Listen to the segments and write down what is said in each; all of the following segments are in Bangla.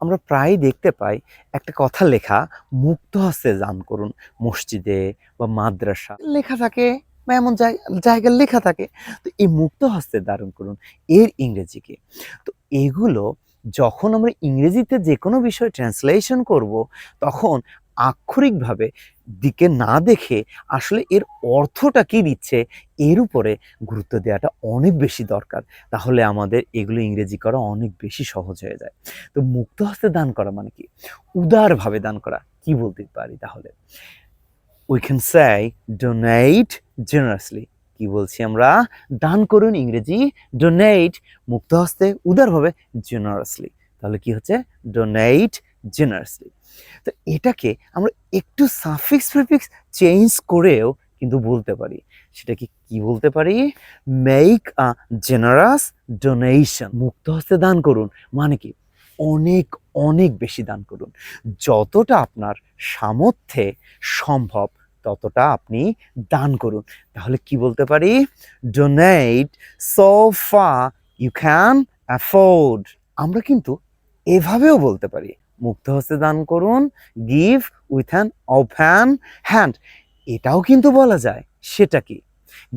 আমরা প্রায় দেখতে পাই একটা কথা লেখা, মুক্ত হস্তে দান করুন মসজিদে বা মাদ্রাসা। লেখা থাকে বা এমন জায়- জায়গায় লেখা থাকে। তো এই মুক্ত হস্তে দারুণ করুন এর ইংরেজিকে তো এগুলো যখন আমরা ইংরেজিতে যে কোনো বিষয় ট্রান্সলেশন করব, তখন আক্ষরিকভাবে দিকে না দেখে আসলে এর অর্থটা কি দিচ্ছে, এর উপরে গুরুত্ব দেওয়াটা অনেক বেশি দরকার। তাহলে আমাদের এগুলো ইংরেজি করা অনেক বেশি সহজ হয়ে যায়। তো মুক্ত হস্তে দান করা মানে কি? উদারভাবে দান করা, কি বলতে পারি তাহলে? We can say donate generously কি বলছি আমরা? দান করুন ইংরেজি ডোনেট মুক্ত হস্তে উদারভাবে জেনারাসলি তাহলে কি হচ্ছে? ডোনেট জেনারাসলি তো এটাকে আমরা একটু সাফিক্স প্রিফিক্স চেঞ্জ করেও কিন্তু বলতে পারি। সেটাকে কি বলতে পারি? মেক আ জেনারাস ডোনেশন মুক্ত হস্তে দান করুন। মানে কি? অনেক অনেক বেশি দান করুন। যতটা আপনার সামর্থ্যে সম্ভব ততটা আপনি দান করুন। তাহলে কি বলতে পারি? Donate so far you can afford আমরা কিন্তু এভাবেও বলতে পারি। মুক্ত হস্তে দান করুন, give with an open hand. এটাও কিন্তু বলা যায়, সেটা কি?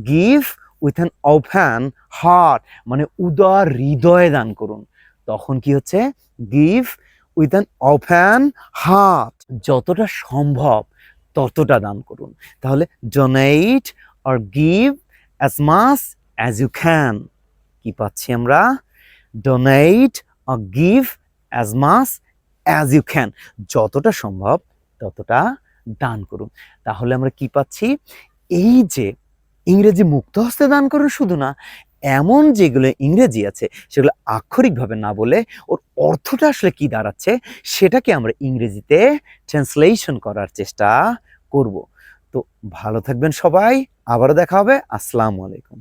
Give with an open heart মানে উদার হৃদয়ে দান করুন। তখন কি হচ্ছে? Give with an open heart. যতটা সম্ভব ততটা দান করুন। তাহলে donate R give as much as you can. কি পাচ্ছি আমরা? Donate R give as much as you can যতটা সম্ভব ততটা দান করুন। তাহলে আমরা কি পাচ্ছি? এই যে ইংরেজি মুক্ত হস্তে দান করুন শুধু না, এমন যেগুলো ইংরেজি আছে, সেগুলো আক্ষরিকভাবে না বলে ওর অর্থটা আসলে কি দাঁড়াচ্ছে, সেটাকে আমরা ইংরেজিতে ট্রান্সলেশন করার চেষ্টা করব। তো ভালো থাকবেন সবাই, আবারও দেখা হবে। আসসালামু আলাইকুম।